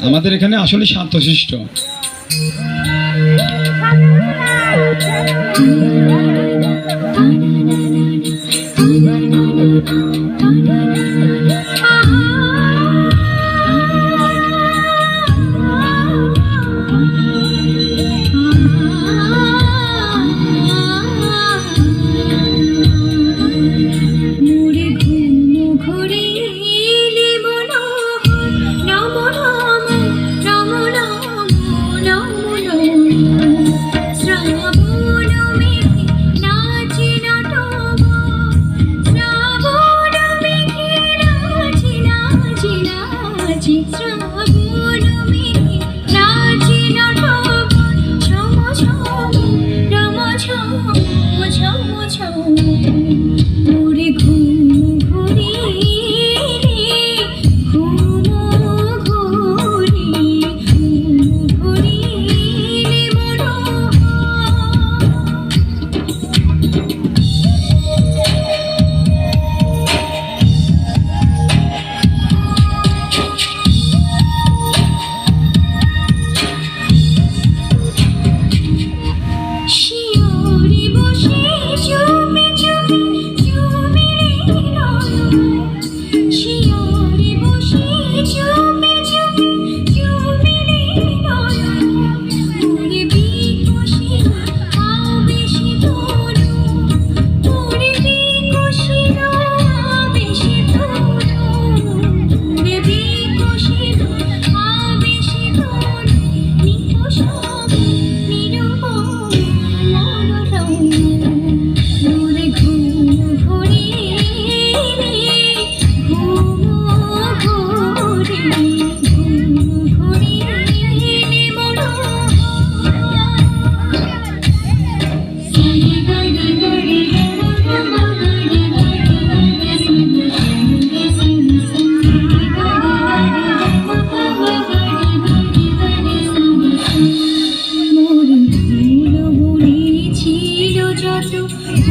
আমাদের এখানে আসলে শান্তশিষ্ট you.